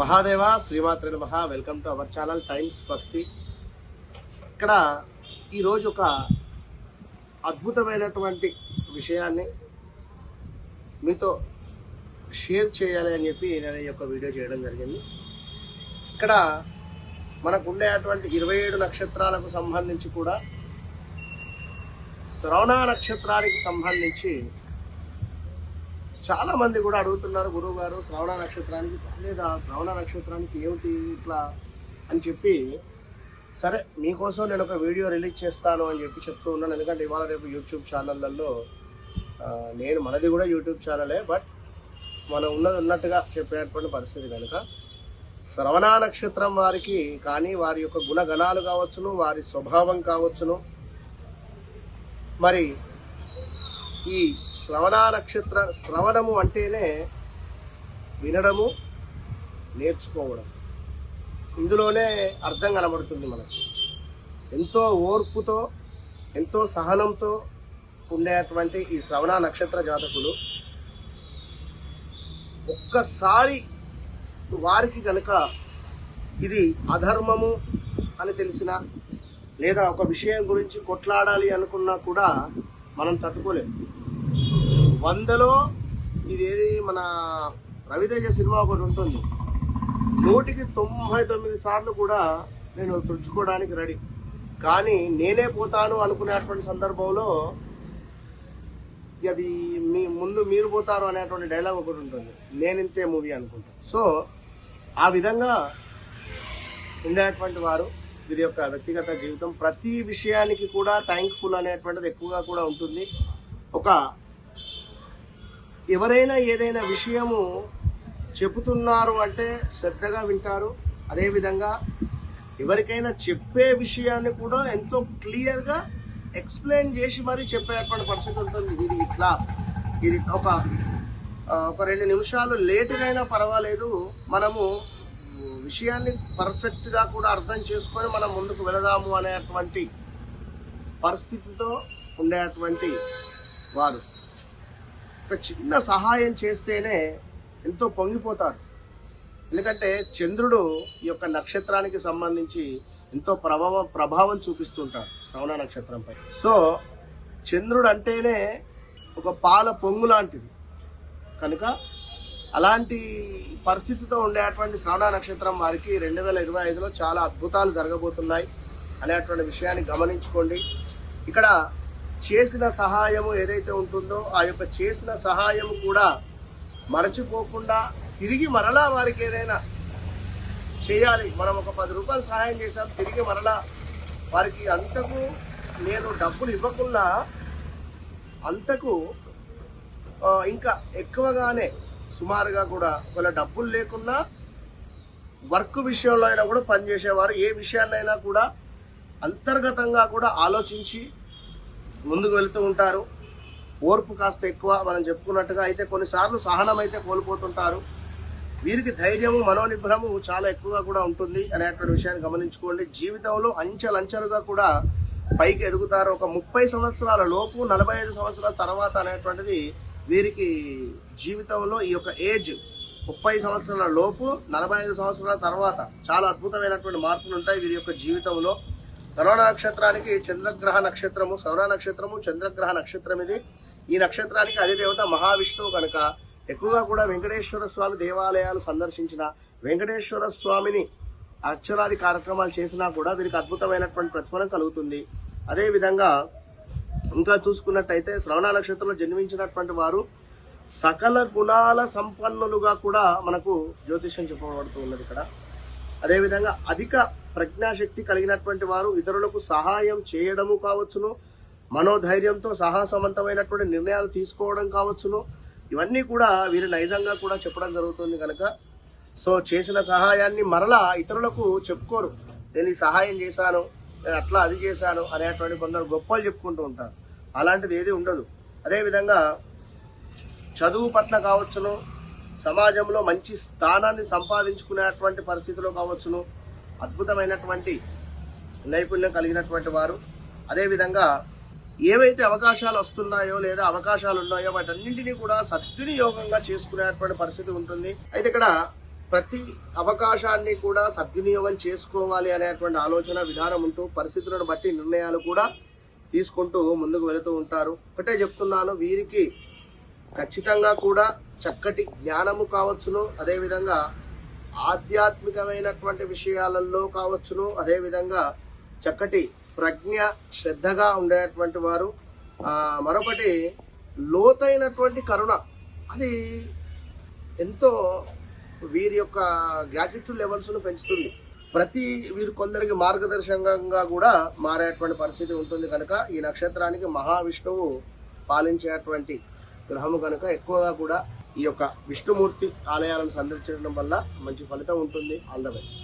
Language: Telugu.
మహాదేవ శ్రీమాత్రి మహా welcome to our channel Times Bhakti ఇక్కడ ఈరోజు ఒక అద్భుతమైనటువంటి విషయాన్ని మీతో షేర్ చేయాలి అని చెప్పి నేను ఈ యొక్క వీడియో చేయడం జరిగింది. ఇక్కడ మనకుండేటువంటి ఇరవై ఏడు నక్షత్రాలకు సంబంధించి కూడా శ్రవణ నక్షత్రానికి సంబంధించి చాలా మంది కూడా అడుగుతున్నారు గురువు గారు శ్రవణ నక్షత్రానికి లేదా శ్రవణ నక్షత్రానికి ఏమిటి ఇట్లా? అని చెప్పి సరే మీకోసం నేను ఒక వీడియో రిలీజ్ చేస్తాను అని చెప్పి చెప్తూ ఉన్నాను. ఎందుకంటే ఇవాళ రేపు యూట్యూబ్ ఛానళ్ళల్లో నేను మనది కూడా యూట్యూబ్ ఛానలే బట్ మనం ఉన్నది ఉన్నట్టుగా చెప్పేటువంటి పరిస్థితి కనుక శ్రవణ నక్షత్రం వారికి కానీ వారి యొక్క గుణగణాలు కావచ్చును వారి స్వభావం కావచ్చును. మరి ఈ శ్రవణ నక్షత్ర శ్రవణము అంటేనే వినడము నేర్చుకోవడం. ఇందులోనే అర్థం కనబడుతుంది మనకు. ఎంతో ఓర్పుతో ఎంతో సహనంతో ఉండేటువంటి ఈ శ్రవణ నక్షత్ర జాతకులు ఒక్కసారి వారికి కనుక ఇది అధర్మము అని తెలిసిన లేదా ఒక విషయం గురించి కొట్లాడాలి అనుకున్నా కూడా మనం తట్టుకోలేము. వందలో ఇదేది మన రవితేజ సినిమా ఒకటి ఉంటుంది. నూటికి తొంభై తొమ్మిది సార్లు కూడా నేను తుడుచుకోవడానికి రెడీ. కానీ నేనే పోతాను అనుకునేటువంటి సందర్భంలో అది మీ ముందు మీరు పోతారు అనేటువంటి డైలాగ్ ఒకటి ఉంటుంది. నేను ఇంతే మూవీ అనుకుంటాను సో ఆ విధంగా ఉండేటువంటి వారు వీరి యొక్క వ్యక్తిగత జీవితం ప్రతి విషయానికి కూడా థ్యాంక్ఫుల్ అనేటువంటిది ఎక్కువగా కూడా ఉంటుంది. ఒక ఎవరైనా ఏదైనా విషయము చెబుతున్నారు అంటే శ్రద్ధగా వింటారు. అదేవిధంగా ఎవరికైనా చెప్పే విషయాన్ని కూడా ఎంతో క్లియర్గా ఎక్స్ప్లెయిన్ చేసి మరీ చెప్పేటువంటి పరిస్థితి ఉంటుంది. ఇది ఇట్లా. ఇది ఒక ఒక రెండు నిమిషాలు లేటుగా అయినా పర్వాలేదు. మనము విషయాన్ని పర్ఫెక్ట్గా కూడా అర్థం చేసుకొని మనం ముందుకు వెళదాము అనేటువంటి పరిస్థితితో ఉండేటువంటి వారు. ఒక చిన్న సహాయం చేస్తేనే ఎంతో పొంగిపోతారు. ఎందుకంటే చంద్రుడు ఈ యొక్క నక్షత్రానికి సంబంధించి ఎంతో ప్రభావం ప్రభావం చూపిస్తుంటాడు శ్రవణ నక్షత్రంపై సో చంద్రుడు అంటేనే ఒక పాల పొంగు లాంటిది. కనుక అలాంటి పరిస్థితితో ఉండేటువంటి శ్రవణ నక్షత్రం వారికి రెండు వేల ఇరవై ఐదులో చాలా అద్భుతాలు జరగబోతున్నాయి అనేటువంటి విషయాన్ని గమనించుకోండి. ఇక్కడ చేసిన సహాయము ఏదైతే ఉంటుందో ఆ యొక్క చేసిన సహాయం కూడా మరచిపోకుండా తిరిగి మరలా వారికి ఏదైనా చేయాలి. మనం ఒక పది రూపాయలు సహాయం చేసాం తిరిగి మరలా వారికి అంతకు నేను డబ్బులు ఇవ్వకుండా అంతకు ఇంకా ఎక్కువగానే సుమారుగా కూడా ఒకవేళ డబ్బులు లేకుండా వర్క్ విషయంలో అయినా కూడా పనిచేసేవారు. ఏ విషయాన్నైనా కూడా అంతర్గతంగా కూడా ఆలోచించి ముందుకు వెళుతూ ఉంటారు. ఓర్పు కాస్త ఎక్కువ మనం చెప్పుకున్నట్టుగా అయితే కొన్నిసార్లు సహనం అయితే కోల్పోతుంటారు. వీరికి ధైర్యము మనోనిబ్రహము చాలా ఎక్కువగా కూడా ఉంటుంది అనేటువంటి విషయాన్ని గమనించుకోండి. జీవితంలో అంచెలంచెలుగా కూడా పైకి ఎదుగుతారు. ఒక ముప్పై సంవత్సరాల లోపు నలభై ఐదు సంవత్సరాల తర్వాత అనేటువంటిది వీరికి జీవితంలో ఈ యొక్క ఏజ్ ముప్పై సంవత్సరాల లోపు నలభై ఐదు సంవత్సరాల తర్వాత చాలా అద్భుతమైనటువంటి మార్పులు ఉంటాయి వీరి యొక్క జీవితంలో. సరవణ నక్షత్రానికి చంద్రగ్రహ నక్షత్రము సౌర నక్షత్రము చంద్రగ్రహ నక్షత్రం ఇది. ఈ నక్షత్రానికి అధిదేవత మహావిష్ణువు కనుక ఎక్కువగా కూడా వెంకటేశ్వర స్వామి దేవాలయాలు సందర్శించిన వెంకటేశ్వర స్వామిని అర్చనాది కార్యక్రమాలు చేసినా కూడా వీరికి అద్భుతమైనటువంటి ప్రతిఫలం కలుగుతుంది. అదేవిధంగా ఇంకా చూసుకున్నట్టయితే శ్రవణ నక్షత్రంలో జన్మించినటువంటి వారు సకల గుణాల సంపన్నులుగా కూడా మనకు జ్యోతిష్యం చెప్పబడుతూ ఉన్నది ఇక్కడ. అదేవిధంగా అధిక ప్రజ్ఞాశక్తి కలిగినటువంటి వారు ఇతరులకు సహాయం చేయడము కావచ్చును మనోధైర్యంతో సాహసవంతమైనటువంటి నిర్ణయాలు తీసుకోవడం కావచ్చును. ఇవన్నీ కూడా వీరు నైజంగా కూడా చెప్పడం జరుగుతుంది కనుక. సో చేసిన సహాయాన్ని మరలా ఇతరులకు చెప్పుకోరు. నేను ఈ సహాయం చేశాను నేను అట్లా అది చేశాను అనేటువంటి కొందరు గొప్పలు చెప్పుకుంటూ ఉంటారు. అలాంటిది ఏది ఉండదు. అదేవిధంగా చదువు పట్ల కావచ్చును సమాజంలో మంచి స్థానాన్ని సంపాదించుకునేటువంటి పరిస్థితిలో కావచ్చును. అద్భుతమైనటువంటి నైపుణ్యం కలిగినటువంటి వారు. అదేవిధంగా ఏవైతే అవకాశాలు వస్తున్నాయో లేదా అవకాశాలు ఉన్నాయో వాటన్నింటినీ కూడా సద్వినియోగంగా చేసుకునేటువంటి పరిస్థితి ఉంటుంది. అయితే ఇక్కడ ప్రతి అవకాశాన్ని కూడా సద్వినియోగం చేసుకోవాలి అనేటువంటి ఆలోచన విధానం ఉంటూ పరిస్థితులను బట్టి నిర్ణయాలు కూడా తీసుకుంటూ ముందుకు వెళుతూ ఉంటారు. ఒకటే చెప్తున్నాను వీరికి ఖచ్చితంగా కూడా చక్కటి జ్ఞానము కావచ్చును. అదేవిధంగా ఆధ్యాత్మికమైనటువంటి విషయాలలో కావచ్చును. అదేవిధంగా చక్కటి ప్రజ్ఞ శ్రద్ధగా ఉండేటువంటి వారు. మరొకటి లోతైనటువంటి కరుణ. అది ఎంతో వీరి యొక్క గ్రాటిట్యూడ్ లెవెల్స్ను పెంచుతుంది. ప్రతి వీరు కొందరికి మార్గదర్శకంగా కూడా మారేటువంటి పరిస్థితి ఉంటుంది కనుక ఈ నక్షత్రానికి మహావిష్ణువు పాలించేటువంటి గ్రహము కనుక ఎక్కువగా కూడా ఈ యొక్క విష్ణుమూర్తి ఆలయాలను సందర్శించడం వల్ల మంచి ఫలితం ఉంటుంది. All the best